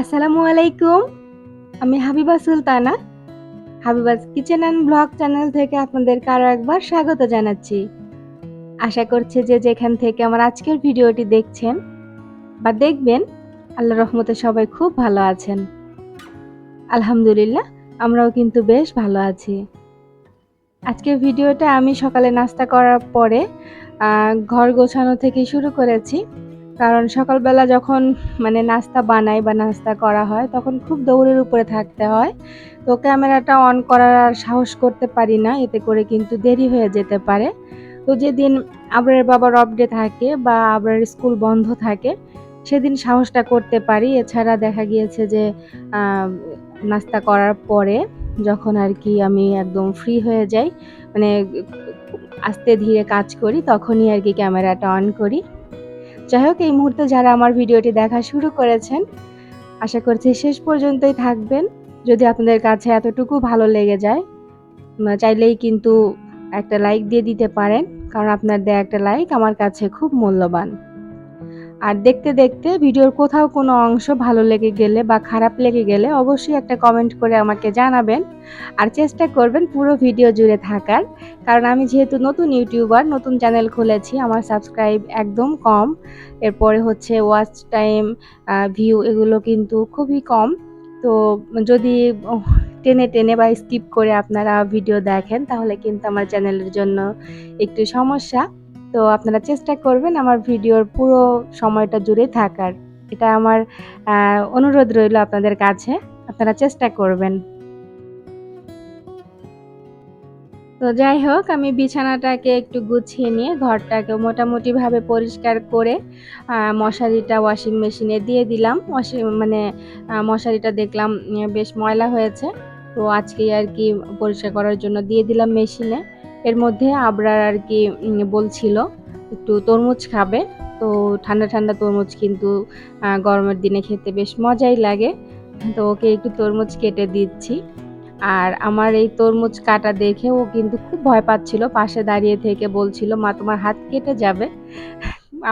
আসসালামু আলাইকুম। আমি Habiba Sultana. Habiba's kitchen and blog channel থেকে আপনাদেরকে আরও একবার স্বাগত জানাচ্ছি। আশা করছি যে যেখান থেকে আমার আজকের ভিডিওটি দেখছেন বা দেখবেন আল্লাহ রহমতে সবাই খুব ভালো আছেন। আলহামদুলিল্লাহ, আমরাও কিন্তু বেশ ভালো আছি। আজকের ভিডিওটা আমি সকালে নাস্তা করার পরে ঘর গোছানো থেকে শুরু করেছি। কারণ সকালবেলা যখন মানে নাস্তা বানাই বা নাস্তা করা হয়, তখন খুব দৌড়ের উপরে থাকতে হয়। তো ক্যামেরাটা অন করার আর সাহস করতে পারি না, এতে করে কিন্তু দেরি হয়ে যেতে পারে। তো যেদিন আবরার বাবার অফ ডে থাকে বা আবরার স্কুল বন্ধ থাকে, সেদিন সাহসটা করতে পারি। এছাড়া দেখা গিয়েছে যে নাস্তা করার পরে যখন আর কি আমি একদম ফ্রি হয়ে যাই মানে আস্তে ধীরে কাজ করি, তখনই আর কি ক্যামেরাটা অন করি। যাই হোক, এই মুহূর্তে যারা আমার ভিডিওটি দেখা শুরু করেছেন, আশা করছি শেষ পর্যন্তই থাকবেন। যদি আপনাদের কাছে এতটুকু ভালো লেগে যায় চাইলেই কিন্তু একটা লাইক দিয়ে দিতে পারেন, কারণ আপনার দেয়া একটা লাইক আমার কাছে খুব মূল্যবান। আর দেখতে দেখতে ভিডিওর কোথাও কোনো অংশ ভালো লেগে গেলে বা খারাপ লেগে গেলে অবশ্যই একটা কমেন্ট করে আমাকে জানাবেন। আর চেষ্টা করবেন পুরো ভিডিও জুড়ে থাকার। কারণ আমি যেহেতু নতুন ইউটিউবার, নতুন চ্যানেল খুলেছি, আমার সাবস্ক্রাইব একদম কম। এরপরে হচ্ছে ওয়াচ টাইম ভিউ এগুলো কিন্তু খুবই কম। তো যদি টেনে টেনে বা স্কিপ করে আপনারা ভিডিও দেখেন, তাহলে কিন্তু আমার চ্যানেলের জন্য একটু সমস্যা। তো আপনারা চেষ্টা করবেন আমার ভিডিওর পুরো সময়টা জুড়ে থাকার। এটা আমার অনুরোধ রইল আপনাদের কাছে। আপনারা চেষ্টা করবেন। তো যাই হোক, আমি বিছানাটাকে একটু গুছিয়ে নিয়ে ঘরটাকে মোটামুটিভাবে পরিষ্কার করে মশারিটা ওয়াশিং মেশিনে দিয়ে দিলাম। ওয়াশিং মানে মশারিটা দেখলাম বেশ ময়লা হয়েছে। তো আজকেই আর কি পরিষ্কার করার জন্য দিয়ে দিলাম মেশিনে। এর মধ্যে আবরার আর কি বলছিল, একটু তরমুজ খাবে। তো ঠান্ডা ঠান্ডা তরমুজ কিন্তু গরমের দিনে খেতে বেশ মজাই লাগে। তো ওকে একটু তরমুজ কেটে দিচ্ছি। আর আমার এই তরমুজ কাটা দেখে ও কিন্তু খুব ভয় পাচ্ছিল। পাশে দাঁড়িয়ে থেকে বলছিল, মা, তোমার হাত কেটে যাবে।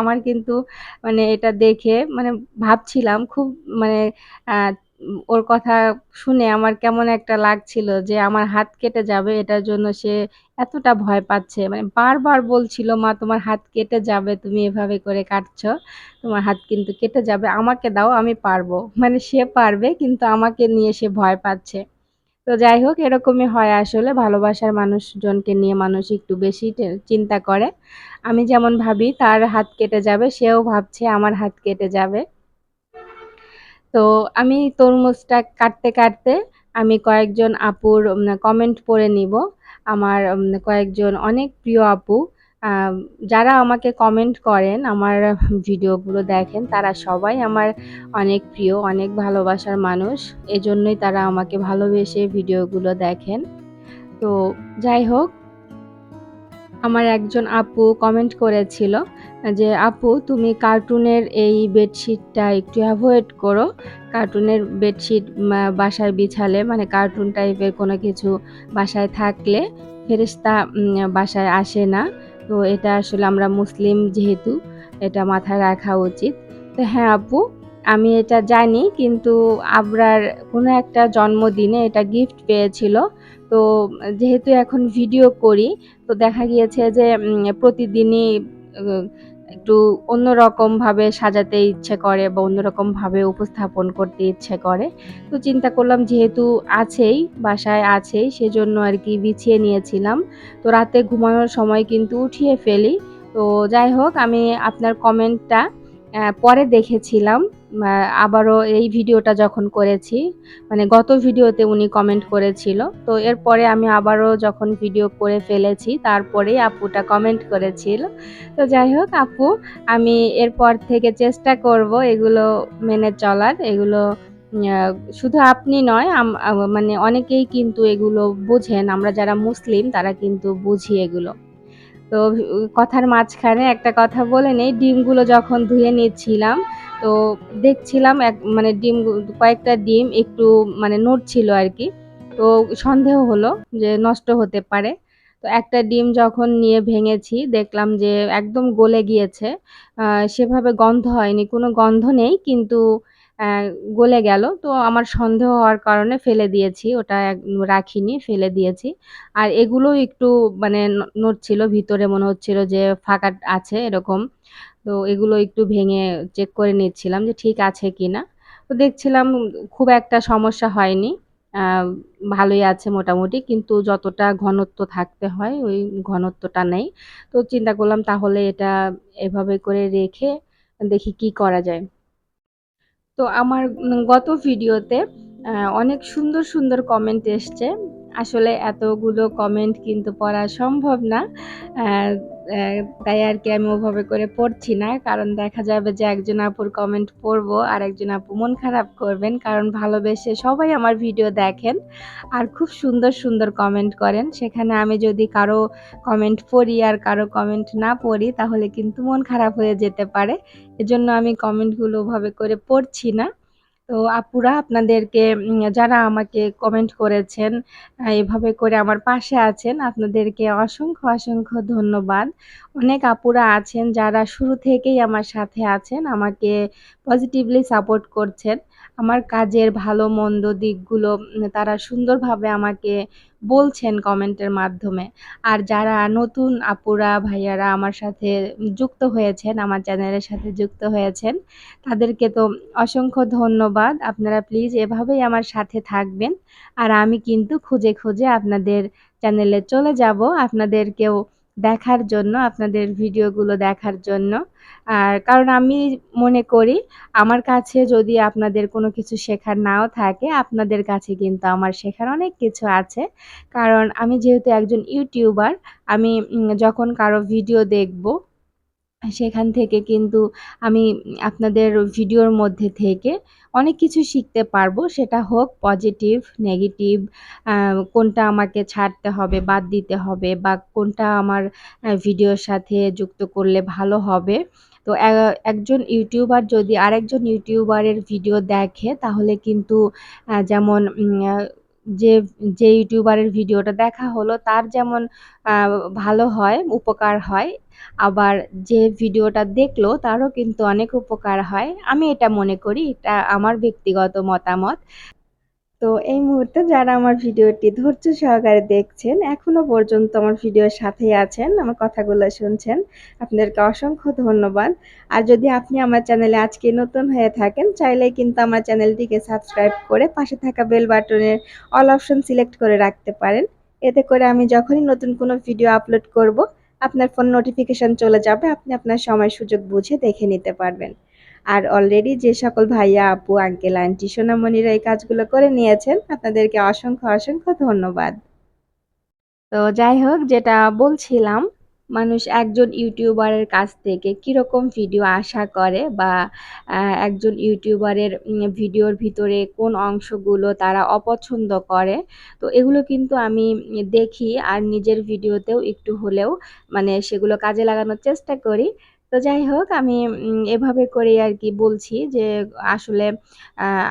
আমার কিন্তু মানে এটা দেখে মানে ভাবছিলাম, খুব মানে ওর কথা শুনে আমার কেমন একটা লাগছিল যে আমার হাত কেটে যাবে, এটার জন্য সে এতটা ভয় পাচ্ছে। মানে বারবার বলছিল, মা, তোমার হাত কেটে যাবে, তুমি এভাবে করে কাটছ, তোমার হাত কিন্তু কেটে যাবে, আমাকে দাও, আমি পারব। মানে সে পারবে, কিন্তু আমাকে নিয়ে সে ভয় পাচ্ছে। তো যাই হোক, এরকমই হয় আসলে। ভালোবাসার মানুষজনকে নিয়ে মানুষ একটু বেশি চিন্তা করে। আমি যেমন ভাবি, তার হাত কেটে যাবে, সেও ভাবছে, আমার হাত কেটে যাবে। তো আমি তরমুজটা কাটতে কাটতে আমি কয়েকজন আপুর কমেন্ট পড়ে নিব। আমার কয়েকজন অনেক প্রিয় আপু যারা আমাকে কমেন্ট করেন, আমার ভিডিওগুলো দেখেন, তারা সবাই আমার অনেক প্রিয়, অনেক ভালোবাসার মানুষ। এজন্যই তারা আমাকে ভালোবেসে ভিডিওগুলো দেখেন। তো যাই হোক আমার একজন আপু কমেন্ট করেছিল যে, আপু, তুমি কার্টুনের এই বেডশিটটা একটু অ্যাভয়েড করো। কার্টুনের বেডশিট বাসায় বিছালে মানে কার্টুন টাইপের কোনো কিছু বাসায় থাকলে ফেরিস্তা বাসায় আসে না। তো এটা আসলে আমরা মুসলিম যেহেতু, এটা মাথায় রাখা উচিত। তো হ্যাঁ আপু, আমি এটা জানি, কিন্তু আবরার কোনো একটা জন্মদিনে এটা গিফট পেয়েছিল। তো যেহেতু এখন ভিডিও করি, তো দেখা গিয়েছে যে প্রতিদিনই একটু অন্যরকমভাবে সাজাতে ইচ্ছে করে বা অন্যরকমভাবে উপস্থাপন করতে ইচ্ছে করে। তো চিন্তা করলাম যেহেতু আছেই, বাসায় আছেই, সেজন্য আর কি বিছিয়ে নিয়েছিলাম। তো রাতে ঘুমানোর সময় কিন্তু উঠিয়ে ফেলি। তো যাই হোক, আমি আপনার কমেন্টটা পরে দেখেছিলাম আবারও এই ভিডিওটা যখন করেছি মানে গত ভিডিওতে উনি কমেন্ট করেছিল। তো এরপরে আমি আবারও যখন ভিডিও করে ফেলেছি, তারপরেই আপুটা কমেন্ট করেছিল। তো যাই হোক, আপু, আমি এরপর থেকে চেষ্টা করব এগুলো মেনে চলার, এগুলো শুধু আপনি নয় মানে অনেকেই কিন্তু এগুলো বোঝেন। আমরা যারা মুসলিম, তারা কিন্তু বুঝি এগুলো। তো কথার মাঝখানে একটা কথা বলে নেই, ডিমগুলো যখন ধুয়ে নিচ্ছিলাম, তো দেখছিলাম এক মানে ডিম, কয়েকটা ডিম একটু মানে নড়ছিল আর কি, তো সন্দেহ হলো যে নষ্ট হতে পারে। তো একটা ডিম যখন নিয়ে ভেঙেছি, দেখলাম যে একদম গলে গিয়েছে সেভাবে গন্ধ হয়নি, কোনো গন্ধ নেই, কিন্তু গলে গেল। তো আমার সন্দেহ হওয়ার কারণে ফেলে দিয়েছি। ওটা রাখিনি, ফেলে দিয়েছি। আর এগুলোও একটু মানে নড়ছিল, ভিতরে মনে হচ্ছিল যে ফাঁকা আছে এরকম। তো এগুলো একটু ভেঙে চেক করে নিচ্ছিলাম যে ঠিক আছে কি না তো দেখছিলাম খুব একটা সমস্যা হয়নি। ভালোই আছে মোটামুটি। কিন্তু যতটা ঘনত্ব থাকতে হয়, ওই ঘনত্বটা নেই। তো চিন্তা করলাম তাহলে এটা এভাবে করে রেখে দেখি কি করা যায়। তো আমার গত ভিডিওতে অনেক সুন্দর সুন্দর কমেন্ট এসছে। আসলে এতগুলো কমেন্ট কিন্তু পড়া সম্ভব না। তাই আর কি আমি ওভাবে করে পড়ছি না। কারণ দেখা যাবে যে একজন আপুর কমেন্ট পড়ব আর একজন আপু মন খারাপ করবেন, কারণ ভালোবেসে সবাই আমার ভিডিও দেখেন আর খুব সুন্দর সুন্দর কমেন্ট করেন। সেখানে আমি যদি কারও কমেন্ট পড়ি আর কারও কমেন্ট না পড়ি, তাহলে কিন্তু মন খারাপ হয়ে যেতে পারে। এজন্য আমি কমেন্টগুলো ওভাবে করে পড়ছি না। তো আপুরা, আপনাদেরকে যারা আমাকে কমেন্ট করেছেন এভাবে করে আমার পাশে আছেন, আপনাদেরকে অসংখ্য অসংখ্য ধন্যবাদ। অনেক আপুরা আছেন যারা শুরু থেকেই আমার সাথে আছেন, আমাকে পজিটিভলি সাপোর্ট করছেন। আমার কাজের ভালো, মন্দ দিকগুলো তারা সুন্দরভাবে আমাকে বলছেন কমেন্টের মাধ্যমে। আর যারা নতুন আপুরা, ভাইয়ারা আমার সাথে যুক্ত হয়েছেন, আমার চ্যানেলের সাথে যুক্ত হয়েছেন, তাদেরকে তো অসংখ্য ধন্যবাদ। আপনারা প্লিজ এভাবেই আমার সাথে থাকবেন। আর আমি কিন্তু খুঁজে খুঁজে আপনাদের চ্যানেলে চলে যাব। আপনাদেরকেও দেখার জন্য, আপনাদের ভিডিওগুলো দেখার জন্য। আর কারণ আমি মনে করি, আমার কাছে যদি আপনাদের কোনো কিছু শেখার নাও থাকে, আপনাদের কাছে কিন্তু আমার শেখার অনেক কিছু আছে। কারণ আমি যেহেতু একজন ইউটিউবার, আমি যখন কারও ভিডিও দেখব সেখান থেকে কিন্তু আমি আপনাদের ভিডিওর মধ্যে থেকে অনেক কিছু শিখতে পারব। সেটা হোক পজিটিভ নেগেটিভ কোনটা আমাকে ছাড়তে হবে, বাদ দিতে হবে বা কোনটা আমার ভিডিওর সাথে যুক্ত করলে ভালো হবে। তো একজন ইউটিউবার যদি আরেকজন ইউটিউবারের ভিডিও দেখে তাহলে কিন্তু যেমন যে যে ইউটিউবারের ভিডিওটা দেখা হলো, তার যেমন ভালো হয়, উপকার হয়, আবার যে ভিডিওটা দেখল, তারও কিন্তু অনেক উপকার হয়। আমি এটা মনে করি, এটা আমার ব্যক্তিগত মতামত। তো এই মুহূর্তে যারা আমার ভিডিওটি ধৈর্য সহকারে দেখছেন, এখনও পর্যন্ত আমার ভিডিওর সাথেই আছেন, আমার কথাগুলো শুনছেন, আপনাদেরকে অসংখ্য ধন্যবাদ। আর যদি আপনি আমার চ্যানেলে আজকে নতুন হয়ে থাকেন, চাইলে কিন্তু আমার চ্যানেলটিকে সাবস্ক্রাইব করে পাশে থাকা বেল বাটনের অল অপশন সিলেক্ট করে রাখতে পারেন। এতে করে আমি যখনই নতুন কোনো ভিডিও আপলোড করব, আপনার ফোন নোটিফিকেশন চলে যাবে, আপনি আপনার সময় সুযোগ বুঝে দেখে নিতে পারবেন। আর অলরেডি যে সকল ভাইয়া, আপু আঙ্কেল আন্টি সোনামণিরা এই কাজগুলো করে নিয়েছেন, আপনাদেরকে অসংখ্য অসংখ্য ধন্যবাদ। তো যাই হোক, যেটা বলছিলাম, মানুষ একজন ইউটিউবারের কাছ থেকে কীরকম ভিডিও আশা করে বা একজন ইউটিউবারের ভিডিওর ভিতরে কোন অংশগুলো তারা অপছন্দ করে, তো এগুলো কিন্তু আমি দেখি আর নিজের ভিডিওতেও একটু হলেও মানে সেগুলো কাজে লাগানোর চেষ্টা করি। তো যাই হোক, আমি এভাবে করেই আর কি বলছি যে, আসলে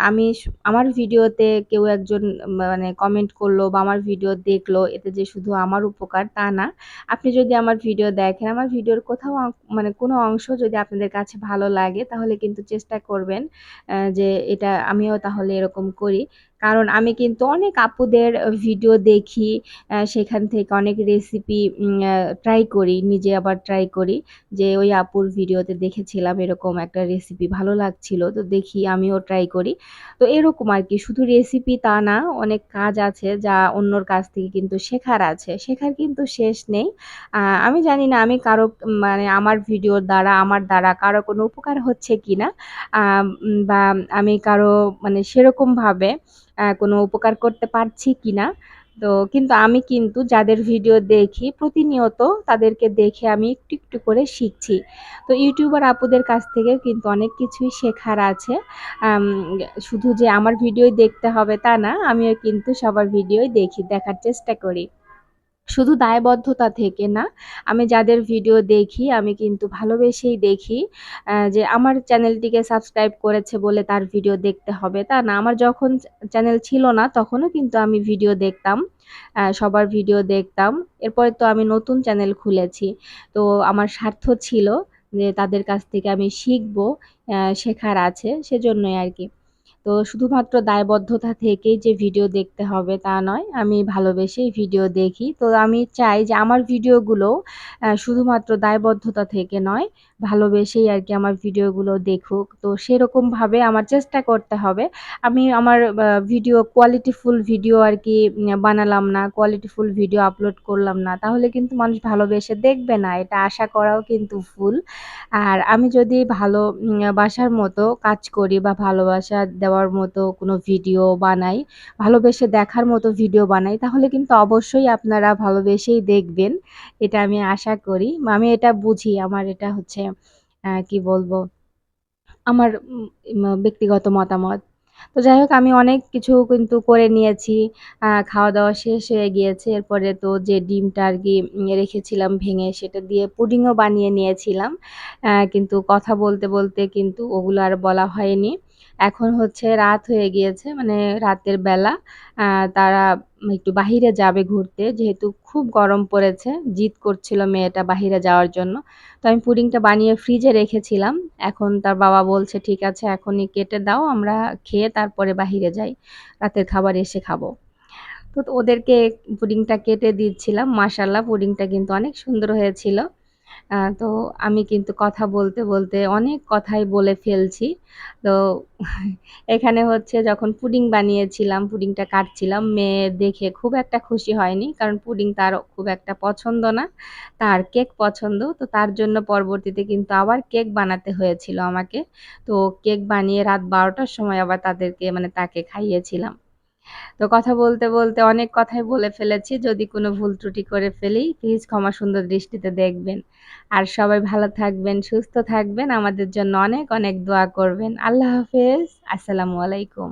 আমি আমার ভিডিওতে কেউ একজন মানে কমেন্ট করল বা আমার ভিডিও দেখল, এতে যে শুধু আমার উপকার তা না। আপনি যদি আমার ভিডিও দেখেন, আমার ভিডিওর কোথাও মানে কোনো অংশ যদি আপনাদের কাছে ভালো লাগে, তাহলে কিন্তু চেষ্টা করবেন যে এটা আমিও তাহলে এরকম করি। কারণ আমি কিন্তু অনেক আপুদের ভিডিও দেখি সেখান থেকে অনেক রেসিপি ট্রাই করি, নিজে আবার ট্রাই করি, যে ওই আপুর ভিডিওতে দেখেছিলাম এরকম একটা রেসিপি ভালো লাগছিল, তো দেখি আমিও ট্রাই করি। তো এরকম আর কি, শুধু রেসিপি তা না, অনেক কাজ আছে যা অন্যর কাছ থেকে কিন্তু শেখার আছে, শেখার কিন্তু শেষ নেই। আমি জানি না আমি কারও মানে আমার ভিডিওর দ্বারা, আমার দ্বারা কারও কোনো উপকার হচ্ছে কি না বা আমি কারও মানে সেরকমভাবে কোনো উপকার করতে পারছি কি না তো কিন্তু আমি কিন্তু যাদের ভিডিও দেখি, প্রতিনিয়ত তাদেরকে দেখে আমি একটু একটু করে শিখছি। তো ইউটিউবার আপুদের কাছ থেকে কিন্তু অনেক কিছুই শেখার আছে। শুধু যে আমার ভিডিও দেখতে হবে তা না, আমিও কিন্তু সবার ভিডিওই দেখি, দেখার চেষ্টা করি। শুধু দায়বদ্ধতা থেকে না, আমি যাদের ভিডিও দেখি, আমি কিন্তু ভালোবেসেই দেখি যে আমার চ্যানেলটিকে সাবস্ক্রাইব করেছে বলে তার ভিডিও দেখতে হবে। তা না, আমার যখন চ্যানেল ছিল না, তখনও কিন্তু আমি ভিডিও দেখতাম সবার ভিডিও দেখতাম। এরপরে তো আমি নতুন চ্যানেল খুলেছি। তো আমার স্বার্থ ছিল যে তাদের কাছ থেকে আমি শিখব শেখার আছে, সেজন্যই আর কি। তো শুধুমাত্র দায়বদ্ধতা থেকেই যে ভিডিও দেখতে হবে তা নয়, আমি ভালোবেসেই ভিডিও দেখি। তো আমি চাই যে আমার ভিডিওগুলো শুধুমাত্র দায়বদ্ধতা থেকে নয় ভালোবেসেই আর কি আমার ভিডিওগুলো দেখুক। তো সেরকমভাবে আমার চেষ্টা করতে হবে। আমি আমার ভিডিও কোয়ালিটিফুল ভিডিও আর কি বানালাম না কোয়ালিটিফুল ভিডিও আপলোড করলাম না। তাহলে কিন্তু মানুষ ভালোবেসে দেখবে না, এটা আশা করাও কিন্তু ভুল। আর আমি যদি ভালো বাসার মতো কাজ করি বা ভালোবাসা দেওয়ার মতো কোনো ভিডিও বানাই, ভালোবেসে দেখার মতো ভিডিও বানাই, তাহলে কিন্তু অবশ্যই আপনারা ভালোবেসেই দেখবেন। এটা আমি আশা করি। আমি এটা বুঝি, আমার এটা হচ্ছে কি বলব, আমার ব্যক্তিগত মতামত। তো যাই হোক, আমি অনেক কিছু কিন্তু করে নিয়েছি। খাওয়া দাওয়া শেষ হয়ে গিয়েছে। এরপরে তো যে ডিমটা আর কি রেখেছিলাম ভেঙে, সেটা দিয়ে পুডিংও বানিয়ে নিয়েছিলাম। কিন্তু কথা বলতে বলতে কিন্তু ওগুলো আর বলা হয়নি। এখন হচ্ছে রাত হয়ে গিয়েছে মানে রাতের বেলা। তারা একটু বাহিরে যাবে ঘুরতে, যেহেতু খুব গরম পড়েছে, জিদ করছিল মেয়েটা বাহিরে যাওয়ার জন্য। তো আমি পুডিংটা বানিয়ে ফ্রিজে রেখেছিলাম। এখন তার বাবা বলছে, ঠিক আছে, এখনই কেটে দাও, আমরা খেয়ে তারপরে বাহিরে যাই। রাতের খাবার এসে খাব। তো ওদেরকে পুডিংটা কেটে দিচ্ছিলাম। মাসাল্লাহ পুডিংটা কিন্তু অনেক সুন্দর হয়েছিল। তো আমি কিন্তু কথা বলতে বলতে অনেক কথাই বলে ফেলছি। তো এখানে হচ্ছে যখন পুডিং বানিয়েছিলাম, পুডিংটা কাটছিলাম, মেয়ে দেখে খুব একটা খুশি হয়নি, কারণ পুডিং তার খুব একটা পছন্দ না, তার কেক পছন্দ। তো তার জন্য পরবর্তীতে কিন্তু আবার কেক বানাতে হয়েছিল আমাকে। তো কেক বানিয়ে রাত বারোটার সময় আবার তাদেরকে মানে তাকে খাইয়েছিলাম। তো কথা বলতে বলতে অনেক কথাই বলে ফেলেছি। যদি কোনো ভুল ত্রুটি করে ফেলি প্লিজ ক্ষমা সুন্দর দৃষ্টিতে দেখবেন। আর সবাই ভালো থাকবেন, সুস্থ থাকবেন। আমাদের জন্য অনেক অনেক দোয়া করবেন। আল্লাহ হাফেজ। আসসালামু আলাইকুম।